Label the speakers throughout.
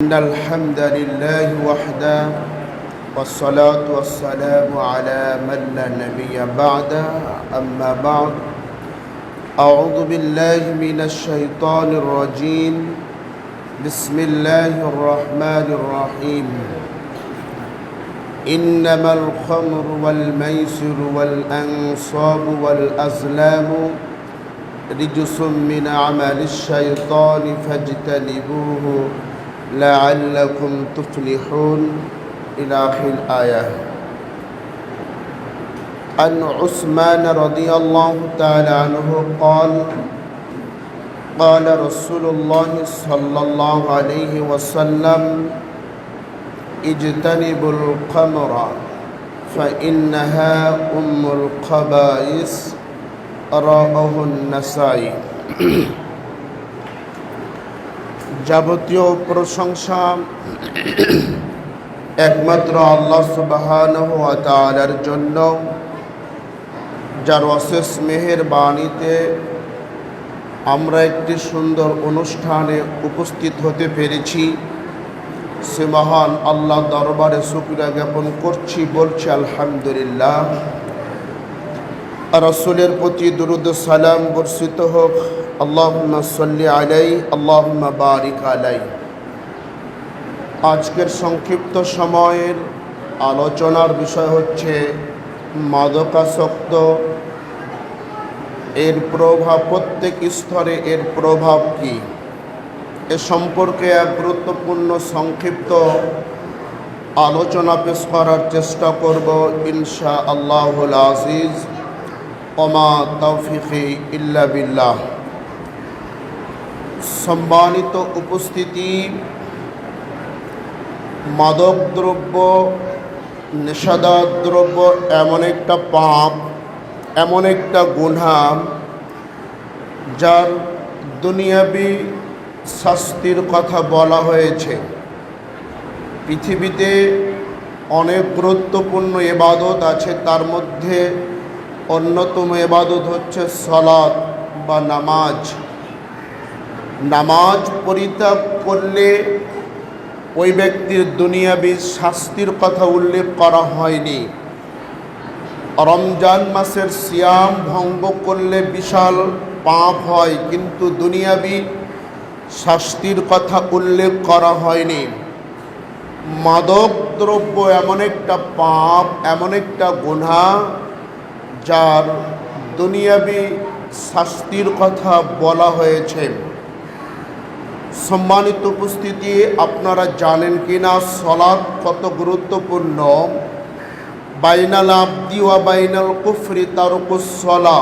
Speaker 1: إن الحمد لله وحده والصلاة والسلام على من لا نبي بعده. أما بعد أعوذ بالله من الشيطان الرجيم. بسم الله الرحمن الرحيم. إنما الخمر والميسر والأنصاب والأزلام رجس من عمل الشيطان فاجتنبوه. لعلكم تفلحون إلى آخر الآية عن عثمان رضي الله تعالى عنه قال قال رسول الله صلى الله عليه وسلم اجتنبوا القمر فإنها أم القبائس رواه النسائي. যাবতীয় প্রশংসা একমাত্র আল্লাহ সুবহানাহু ওয়া তাআলার জন্য, যার অশেষ মেহের বাণীতে আমরা একটি সুন্দর অনুষ্ঠানে উপস্থিত হতে পেরেছি। সে মহান আল্লাহ দরবারে শুক্রিয়া জ্ঞাপন করছি, বলছি আলহামদুলিল্লাহ। রসুলের প্রতি দুরুদ সালাম বর্ষিত হোক। আল্লাহুম্মা সাল্লি আলাই আল্লাহুম্মা বারিক আলাই আজকের সংক্ষিপ্ত সময়ের আলোচনার বিষয় হচ্ছে মাদকাসক্ত। এর প্রভাব, প্রত্যেক স্তরে এর প্রভাব কি? এ সম্পর্কে এক গুরুত্বপূর্ণ সংক্ষিপ্ত আলোচনা পেশ করার চেষ্টা করব ইনশা আল্লাহুল আজিজ। ওমা তৌফিকি ইল্লা বিল্লাহ। সম্মানিত উপস্থিতি মাদক দ্রব্য নেশাদার দ্রব্য এমন একটা পাপ, এমন একটা গুণা যার দুনিয়াবি শাস্তির কথা বলা হয়েছে। পৃথিবীতে অনেক গুরুত্বপূর্ণ এবাদত আছে, তার মধ্যে অন্যতম এবাদত হচ্ছে সলাদ বা নামাজ। নামাজ পরিত্যাগ করলে ওই ব্যক্তির দুনিয়াবি শাস্তির কথা উল্লেখ করা হয়নি। রমজান মাসের সিয়াম ভঙ্গ করলে বিশাল পাপ হয়, কিন্তু দুনিয়াবি শাস্তির কথা উল্লেখ করা হয়নি। মাদক দ্রব্য এমন একটা পাপ, এমন একটা গুণা যার দুনিয়াবি শাস্তির কথা বলা হয়েছে। সম্মানিত উপস্থিতি, আপনারা জানেন কি না সলাদ কত গুরুত্বপূর্ণ? বাইনাল আব্দি ওয়া বাইনাল কুফরি তারকুসলা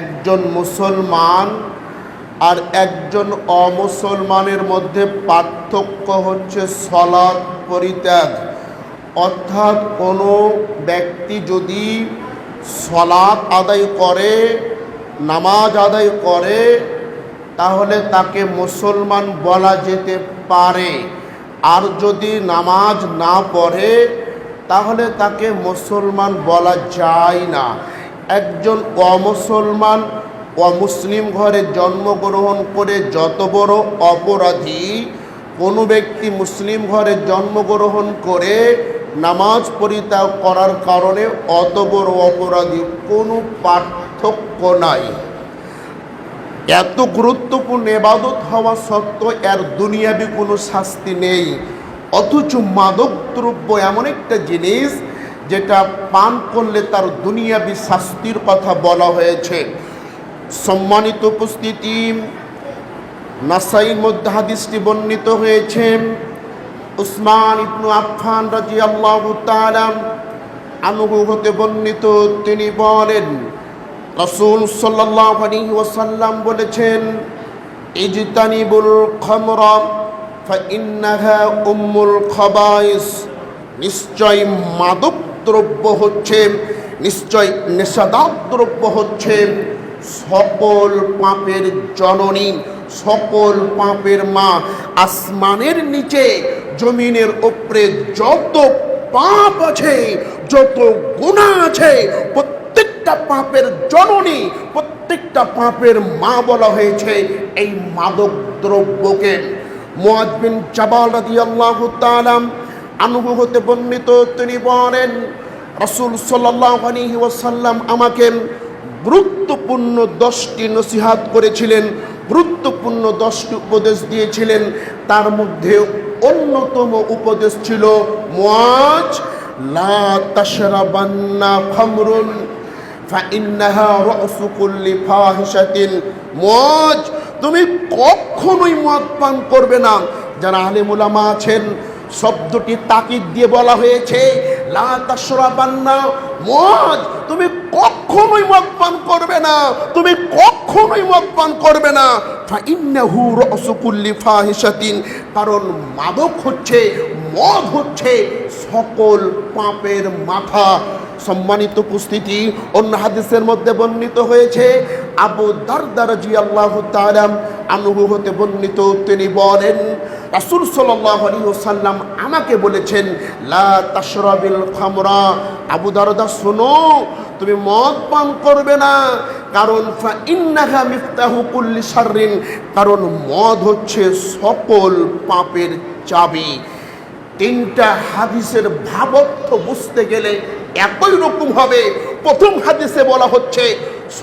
Speaker 1: একজন মুসলমান আর একজন অমুসলমানের মধ্যে পার্থক্য হচ্ছে সলাদ পরিত্যাগ। অর্থাৎ কোনো ব্যক্তি যদি সলাদ আদায় করে, নামাজ আদায় করে তাহলে তাকে মুসলমান বলা যেতে পারে। আর যদি নামাজ না পড়ে, তাহলে তাকে মুসলমান বলা যায় না। একজন অমুসলমান অমুসলিম ঘরে জন্মগ্রহণ করে যত বড় অপরাধী কোনো ব্যক্তি মুসলিম ঘরে জন্মগ্রহণ করে নামাজ পরিত্যাগ করার কারণে অত বড় অপরাধী কোনো পার্থক্য নাই। এত গুরুত্বপূর্ণ এবাদত হওয়া সত্ত্বেও এর দুনিয়াবি কোনো শাস্তি নেই। অথচ মাদক দ্রব্য এমন একটা জিনিস যেটা পান করলে তার দুনিয়াবি শাস্তির কথা বলা হয়েছে। সম্মানিত উপস্থিতি, নাসাইর মধ্যে হাদিসটি বর্ণিত হয়েছে, উসমান ইবনু আফফান রাজি আল্লাহ আনুহু হতে বর্ণিত। তিনি বলেন রসুল সাল্লাহ আলী ওসাল্লাম বলেছেন, ইজতানিবুল খমরা উম্মুল খবাইস। নিশ্চয় মাদক দ্রব্য হচ্ছে, নিশ্চয় নেশাদার দ্রব্য হচ্ছে সকল পাপের জননী, সকল পাপের মা। আসমানের নিচে, জমিনের ওপরে যত পাপ আছে, যত গুণা আছে প্রত্যেকটা পাপের জননী, প্রত্যেকটা পাপের মা বলা হয়েছে এই মাদক দ্রব্যকে। মুয়াজ বিন জাবাল রাদিয়াল্লাহু তাআলা আনহু হতে বর্ণিত, তিনি বলেন, রাসূল সাল্লাল্লাহু আলাইহি ওয়াসাল্লাম আমাকে গুরুত্বপূর্ণ দশটি নসিহাত করেছিলেন, গুরুত্বপূর্ণ দশটি উপদেশ দিয়েছিলেন। তার মধ্যে অন্যতম উপদেশ ছিল মুয়াজ লা তাশরাবান্না খামরুন মুয়াজ তুমি কখনোই মদ পান করবে না। যারা আলেম ওলামা আছেন শব্দটি তাকিদ দিয়ে বলা হয়েছে মদ তুমি কখনোই মদ পান করবে না। তুমি কখনোই মদ পান করবে না। কারণ মাদক হচ্ছে, মদ হচ্ছে সকল পাপের মাথা। সম্মানিত উপস্থিতি অন্য হাদিসের মধ্যে বর্ণিত হয়েছে, আবু দারদার জি আল্লাহ তালাম আনুহু হতে বর্ণিত, তিনি বলেন, রাসুল সাল্লাম আমাকে বলেছেন, লা তাশরাবিল খামরা। আবু দারদা, শোনো, তুমি মদ পান করবে না, কারণ কারণ মদ হচ্ছে সকল পাপের চাবি। তিনটা হাদিসের ভাবত্ব বুঝতে গেলে একই রকম হবে। প্রথম হাদিসে বলা হচ্ছে,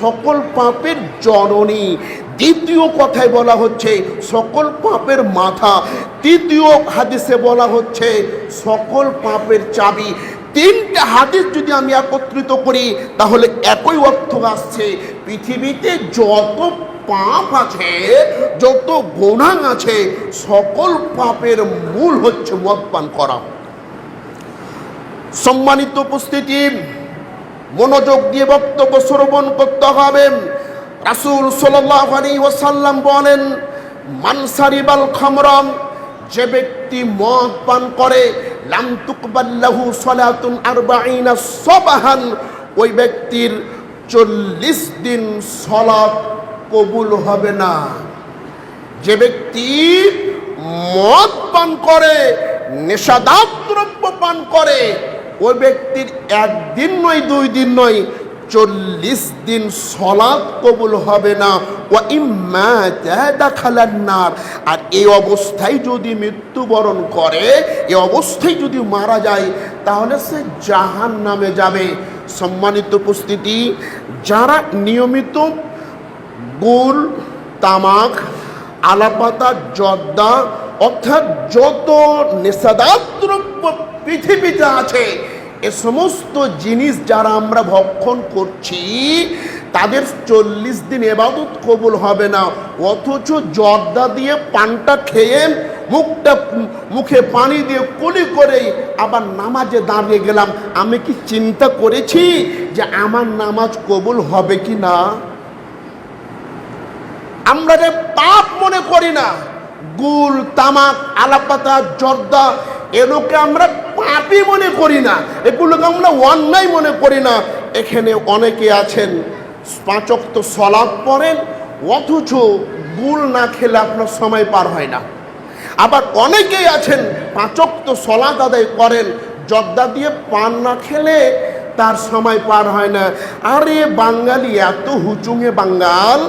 Speaker 1: সকল পাপের জননী। দ্বিতীয় কথায় বলা হচ্ছে, সকল পাপের মাথা। তৃতীয় হাদিসে বলা হচ্ছে, সকল পাপের চাবি। তিনটা হাদিস যদি আমি একত্রিত করি, তাহলে একই অর্থ আসছে। পৃথিবীতে যত পাপ আছে, যত গোনাং আছে, সকল পাপের মূল হচ্ছে মদ পান করা। সম্মানিত উপস্থিতি, মনোযোগ দিয়ে বক্তব্য শ্রবণ করতে হবে। রাসুল সাল্লাহ আলী ওসাল্লাম বলেন মানসারিবাল খামরম যে ব্যক্তি মদ পান করে, লাম তুকবাল্লাহু সালাতুন আরবাইনা সবাহান, ওই ব্যক্তির চল্লিশ দিন সলাৎ কবুল হবে না। যে ব্যক্তি মদ পান করে নেশাদার দ্রব্য পান করে, ওই ব্যক্তির একদিন নয়, দুই দিন নয় চল্লিশ দিন সলাদ কবুল হবে না। ও দেখালান্নার আর এই অবস্থায় যদি মৃত্যুবরণ করে, এই অবস্থায় যদি মারা যায়, তাহলে সে জাহান নামে যাবে। সম্মানিত উপস্থিতি, যারা নিয়মিত গুল, তামাক, আলাপাতা, জর্দা, অর্থাৎ যত নেশাদার দ্রব্য পৃথিবীতে আছে এ সমস্ত জিনিস যারা আমরা ভক্ষণ করছি, তাদের চল্লিশ দিন এবাদত কবুল হবে না। অথচ জর্দা দিয়ে পানটা খেয়ে মুখটা মুখে পানি দিয়ে কুলি করে আবার নামাজে দাঁড়িয়ে গেলাম। আমি কি চিন্তা করেছি যে আমার নামাজ কবুল হবে কি না? আমরা যে পাপ মনে করি না। গুল, তামাক, আলাপাতা, জর্দা এগুলোকে আমরা পাপই মনে করি না। এগুলোকে আমরা অন্যায় মনে করি না। এখানে অনেকে আছেন পাঁচক তো সলাপ পড়েন, অথচ গুল না খেলে আপনার সময় পার হয় না। আবার অনেকেই আছেন পাঁচক তো সলাদ আদায় করেন, জর্দা দিয়ে পান না খেলে তার সময় পার হয় না। আরে বাঙালি, এত হুচুঙে বাঙ্গাল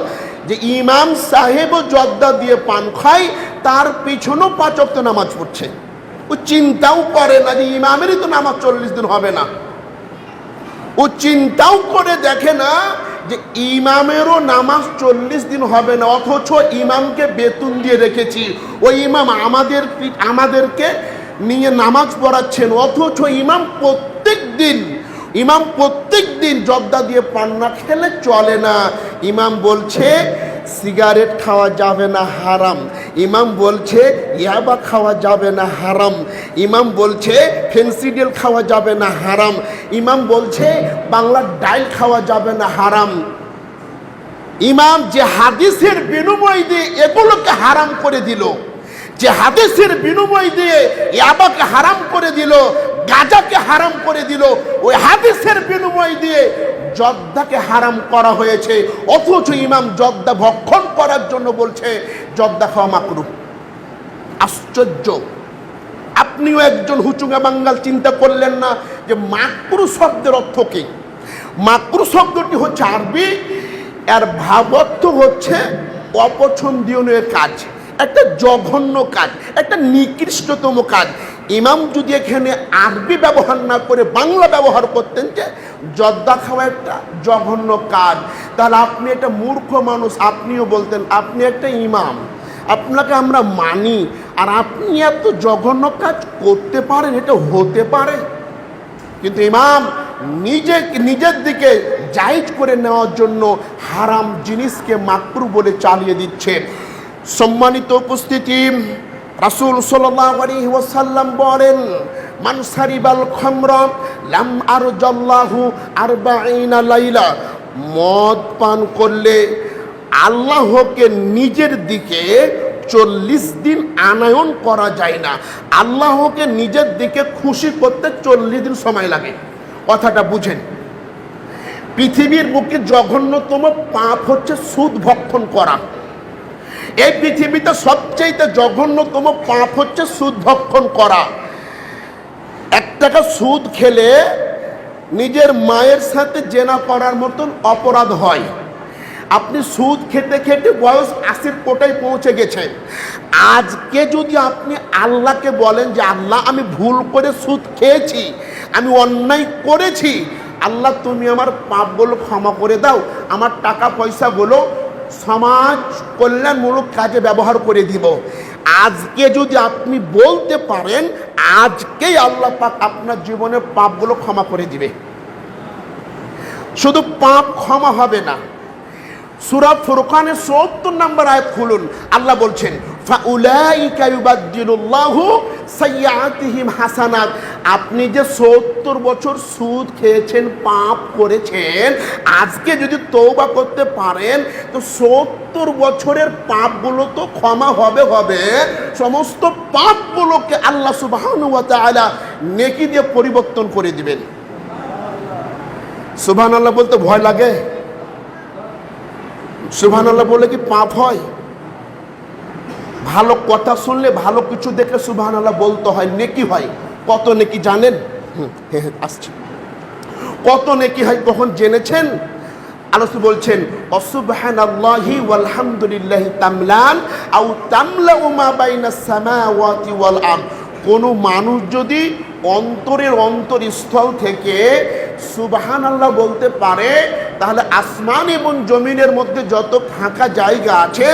Speaker 1: যে ইমাম সাহেবও জর্দা দিয়ে পান খায়, তার পিছনেও পাঁচক তো নামাজ পড়ছে। ও চিন্তাও করে না যে ইমামেরই তো নামাজ চল্লিশ দিন হবে না। ও চিন্তাও করে দেখে না যে ইমামেরও নামাজ চল্লিশ দিন হবে না, অথচ ইমামকে বেতন দিয়ে রেখেছি। ওই ইমাম আমাদের আমাদেরকে নিয়ে নামাজ পড়াচ্ছেন, অথচ ইমাম প্রত্যেক দিন ইমাম প্রত্যেক দিন জর্দা দিয়ে পান্না খেলে চলে না। ইমাম বলছে, সিগারেট খাওয়া যাবে না, হারাম। ইমাম বলছে, ইয়াবা খাওয়া যাবে না, হারাম। ইমাম বলছে ফেন্সিডেল খাওয়া যাবে না, হারাম। ইমাম বলছে বাংলার ডাইল খাওয়া যাবে না, হারাম। ইমাম যে হাদিসের বিনিময় দিয়ে এগুলোকে হারাম করে দিল, যে হাদিসের বিনিময় দিয়ে ইয়াবাকে হারাম করে দিল গাজাকে হারাম করে দিল। ওই হাদিসের বিনিময় দিয়ে জর্দাকে হারাম করা হয়েছে। অথচ ইমাম জর্দা ভক্ষণ করার জন্য বলছে জর্দা খাওয়া মাকরু। আশ্চর্য। আপনিও একজন হুচুঙ্গা বাঙ্গাল, চিন্তা করলেন না যে মাকরু শব্দের অর্থ কি? মাকরু শব্দটি হচ্ছে আরবি, এর ভাবার্থ হচ্ছে অপছন্দনীয় কাজ, একটা জঘন্য কাজ, একটা নিকৃষ্টতম কাজ। ইমাম যদি এখানে আরবি ব্যবহার না করে বাংলা ব্যবহার করতেন যে, জর্দা খাওয়া একটা জঘন্য কাজ। তাহলে আপনি একটা মূর্খ মানুষ, আপনিও বলতেন, আপনি একটা ইমাম, আপনাকে আমরা মানি, আর আপনি এত জঘন্য কাজ করতে পারেন, এটা হতে পারে? কিন্তু ইমাম নিজে, নিজের দিকে জায়েজ করে নেওয়ার জন্য হারাম জিনিসকে মাকরু বলে চালিয়ে দিচ্ছে। সম্মানিত উপস্থিতি রাসূল ওয়াসাল্লাম বলেন, মান সারিবাল খামরা লাম আরজাল্লাহু আরবাঈনা লাইলা। মদ পান করলে আল্লাহকে নিজের দিকে চল্লিশ দিন আনায়ন করা যায় না। আল্লাহকে নিজের দিকে খুশি করতে চল্লিশ দিন সময় লাগে। কথাটা বুঝেন। পৃথিবীর বুকে জঘন্যতম পাপ হচ্ছে সুদ ভক্ষণ করা। এই পৃথিবীতে সবচেয়ে জঘন্যতম পাপ হচ্ছে সুদ ভক্ষণ করা। এক টাকা সুদ খেলে নিজের মায়ের সাথে জেনা করার মতন অপরাধ হয়। আপনি সুদ খেতে খেতে বয়স আশির কোটায় পৌঁছে গেছেন। আজকে যদি আপনি আল্লাহকে বলেন যে, আল্লাহ, আমি ভুল করে সুদ খেয়েছি, আমি অন্যায় করেছি, আল্লাহ, তুমি আমার পাপগুলো ক্ষমা করে দাও, আমার টাকা পয়সাগুলো সমাজ কল্যাণমূলক কাজে ব্যবহার করে দিব। আজকে যদি আপনি বলতে পারেন, আজকেই আল্লাহ পাক আপনার জীবনের পাপগুলো ক্ষমা করে দিবে। শুধু পাপ ক্ষমা হবে না, সুরা ফুরকানের সত্তর নম্বর আয়াত খুলুন। আল্লাহ বলছেন, ফাউলাইকা ইউবাদদিলুল্লাহু সাইয়্যাতিহিম হাসানাত। আপনি যে সত্তর বছর সুদ খেয়েছেন, পাপ করেছেন, আজকে যদি তৌবা করতে পারেন, তো সত্তর বছরের পাপগুলো তো ক্ষমা হবে হবে। সমস্ত পাপগুলোকে আল্লাহ সুবহানাহু ওয়া নেকি দিয়ে পরিবর্তন করে দিবেন। সুবহানাল্লাহ বলতে ভয় লাগে? সুবহান আল্লাহ বলে কি পাপ হয়? ভালো কথা শুনলে ভালো কিছু দেখলে সুবহান আল্লাহ বলতে হয়। নেকি হয়? কত নেকি জানেন? হ্যাঁ, হ্যাঁ, আসছি। কত নেকি হয় কখন জেনেছেন? আলোচনা বলছেন অসুবহান আল্লাহি ওয়ালহামদুলিল্লাহি তামলান আউ তামলা উমা বাইনা সামাওয়াতি ওয়াল আরদ। কোনো মানুষ যদি অন্তরের অন্তরস্থল থেকে সুবহান আল্লাহ বলতে পারে তাহলে আসমান এবং জমিনের মধ্যে যত ফাঁকা জায়গা আছে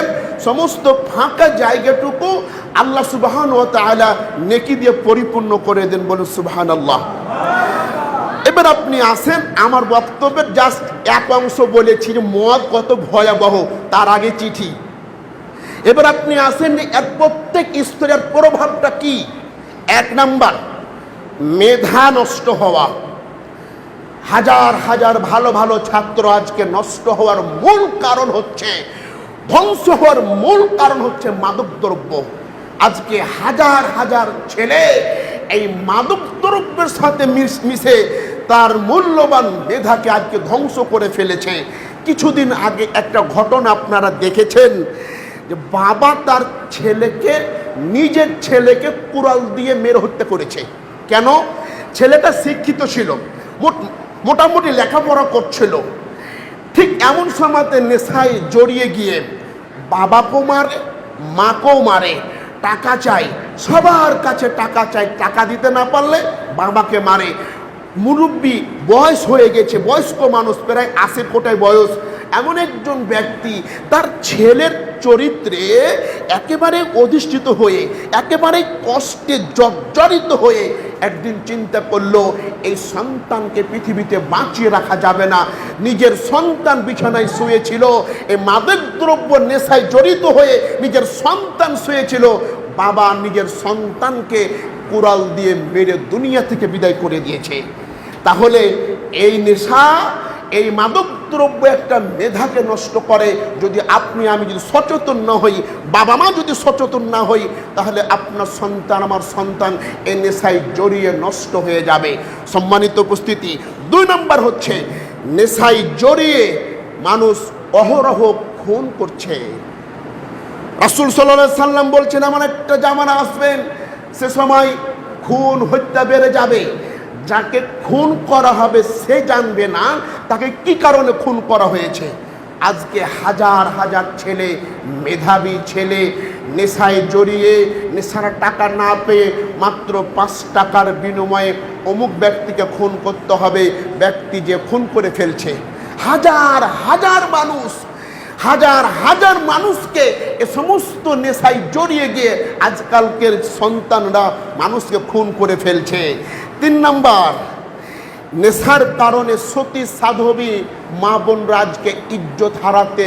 Speaker 1: সমস্ত ফাঁকা জায়গাটুকু আল্লাহ সুবহান ও তাআলা নেকি দিয়ে পরিপূর্ণ করে দেন বলুন সুবহান আল্লাহ এবার আপনি আসেন, আমার বক্তব্যের জাস্ট এক অংশ বলেছি, মদ কত ভয়াবহ, তার আগে চিঠি। এবার আপনি আসেন, এর প্রত্যেক স্তরের প্রভাবটা কি? এক নাম্বার, মেধা নষ্ট হওয়া। হাজার হাজার ভালো ভালো ছাত্র আজকে নষ্ট হওয়ার মূল কারণ হচ্ছে ধ্বংস হওয়ার মূল কারণ হচ্ছে মাদকদ্রব্য। আজকে হাজার হাজার ছেলে এই মাদক দ্রব্যের সাথে মিশ- তার মূল্যবান মেধাকে আজকে ধ্বংস করে ফেলেছে। কিছুদিন আগে একটা ঘটনা আপনারা দেখেছেন যে বাবা তার ছেলেকে, নিজের ছেলেকে কুড়াল দিয়ে মেরে হত্যা করেছে। কেন? ছেলেটা শিক্ষিত ছিল, মোট- মোটামুটি লেখাপড়া করছিল। ঠিক এমন সময়তে নেশায় জড়িয়ে গিয়ে বাবাকেও মারে, মাকেও মারে, টাকা চাই সবার কাছে টাকা চাই টাকা দিতে না পারলে বাবাকে মারে। মুরব্বী বয়স হয়ে গেছে, বয়স্ক মানুষ, প্রায় আশি কোটায় বয়স। এমন একজন ব্যক্তি তার ছেলের চরিত্রে একেবারে অধিষ্ঠিত হয়ে, একেবারে কষ্টে জর্জরিত হয়ে একদিন চিন্তা করল, এই সন্তানকে পৃথিবীতে বাঁচিয়ে রাখা যাবে না। নিজের সন্তান বিছানায় শুয়েছিল এই মাদক দ্রব্য নেশায় জড়িত হয়ে নিজের সন্তান শুয়েছিল। বাবা নিজের সন্তানকে কুড়াল দিয়ে মেরে দুনিয়া থেকে বিদায় করে দিয়েছে। তাহলে এই নেশা, এই মাদক দ্রব্য একটা মেধাকে নষ্ট করে, যদি আপনি, আমি যদি সচেতন না হই, বাবা মা যদি সচেতন না হই, তাহলে আপনার সন্তান, আমার সন্তান এ নেশায় জড়িয়ে নষ্ট হয়ে যাবে। সম্মানিত উপস্থিতি, দুই নম্বর হচ্ছে নেশায় জড়িয়ে মানুষ অহরহ খুন করছে। রাসুল সাল্লাহ সাল্লাম বলছেন আমার একটা জামানা আসবেন, সে সময় খুন, হত্যা বেড়ে যাবে। যাকে খুন করা হবে সে জানবে না, তাকে কি কারণে খুন করা হয়েছে? আজকে হাজার হাজার ছেলে, মেধাবী ছেলে, নেশায় জড়িয়ে, নেশার টাকা না পেয়ে মাত্র পাঁচ টাকার বিনিময়ে অমুক ব্যক্তিকে খুন করতে হবে, ব্যক্তি যে খুন করে ফেলছে। হাজার হাজার মানুষ, হাজার হাজার মানুষকে এ সমস্ত নেশায় জড়িয়ে গিয়ে আজকালকের সন্তানরা মানুষকে খুন করে ফেলছে। তিন নাম্বার, নেশার কারণে সতী সাধবী মা বোনরা আজকে ইজ্জত হারাতে,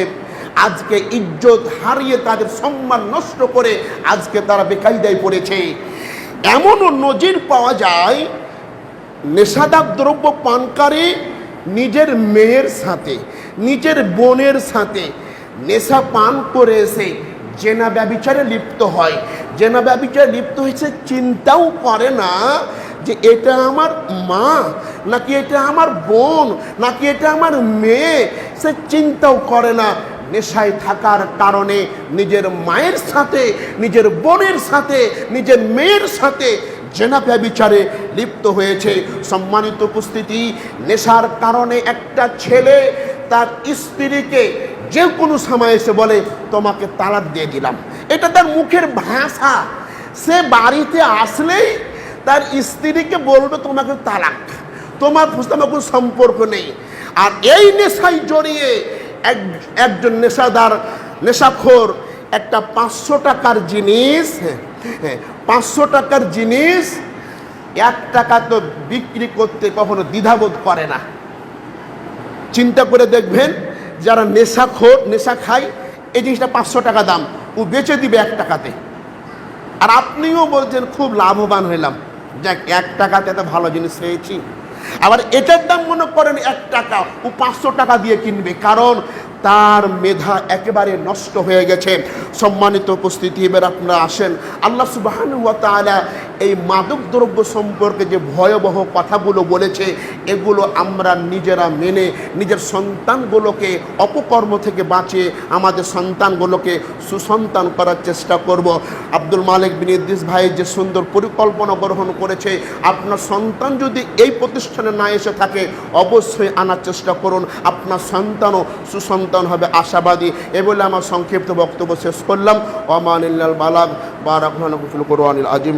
Speaker 1: আজকে ইজ্জত হারিয়ে তাদের সম্মান নষ্ট করে আজকে তারা বেকায়দায় পড়েছে। এমনও নজির পাওয়া যায় নেশাদার দ্রব্য পানকারী নিজের মেয়ের সাথে, নিজের বোনের সাথে। নেশা পান করে এসে জেনা ব্যবিচারে লিপ্ত হয়। জেনা ব্যবিচারে লিপ্ত হয়েছে, চিন্তাও করে না যে এটা আমার মা, নাকি এটা আমার বোন, নাকি এটা আমার মেয়ে, সে চিন্তাও করে না। নেশায় থাকার কারণে নিজের মায়ের সাথে, নিজের বোনের সাথে, নিজের মেয়ের সাথে জেনা ব্যবিচারে লিপ্ত হয়েছে। সম্মানিত উপস্থিতি, নেশার কারণে একটা ছেলে তার স্ত্রীকে যে কোনো সময় এসে বলে, তোমাকে তালাক দিয়ে দিলাম। এটা তার মুখের ভাষা। সে বাড়িতে আসলেই তার স্ত্রীকে বলবে তোমাকে তালাক, তোমার তোমার কোনো সম্পর্ক নেই। আর এই নেশায় জড়িয়ে এক, একজন নেশাদার, নেশাখোর একটা পাঁচশো টাকার জিনিস হ্যাঁ পাঁচশো টাকার জিনিস এক টাকা তো বিক্রি করতে কখনো দ্বিধাবোধ করে না। চিন্তা করে দেখবেন, যারা নেশা খোর নেশা খায়, এই জিনিসটা পাঁচশো টাকা দাম, ও বেচে দিবে এক টাকাতে। আর আপনিও বলছেন, খুব লাভবান হইলাম। যাক এক টাকাতে এত ভালো জিনিস পেয়েছি। আবার এটার দাম মনে করেন এক টাকা, ও পাঁচশো টাকা দিয়ে কিনবে, কারণ তার মেধা একেবারে নষ্ট হয়ে গেছে। সম্মানিত উপস্থিতি, এবার আপনারা আসেন। আল্লাহ তাআলা এই মাদক দ্রব্য সম্পর্কে যে ভয়াবহ কথাগুলো বলেছে, এগুলো আমরা নিজেরা মেনে নিজের সন্তানগুলোকে অপকর্ম থেকে বাঁচিয়ে আমাদের সন্তানগুলোকে সুসন্তান করার চেষ্টা করব। আব্দুল মালিক বিন ইদ্দিস ভাই যে সুন্দর পরিকল্পনা গ্রহণ করেছে, আপনার সন্তান যদি এই প্রতিষ্ঠানে না এসে থাকে, অবশ্যই আনার চেষ্টা করুন। আপনার সন্তানও সুসন্তান হবে আশাবাদী। এ বলে আমার সংক্ষিপ্ত বক্তব্য শেষ করলাম। ওমানিল্লাল বালাগ বারাকুল কোরআনিল আজিম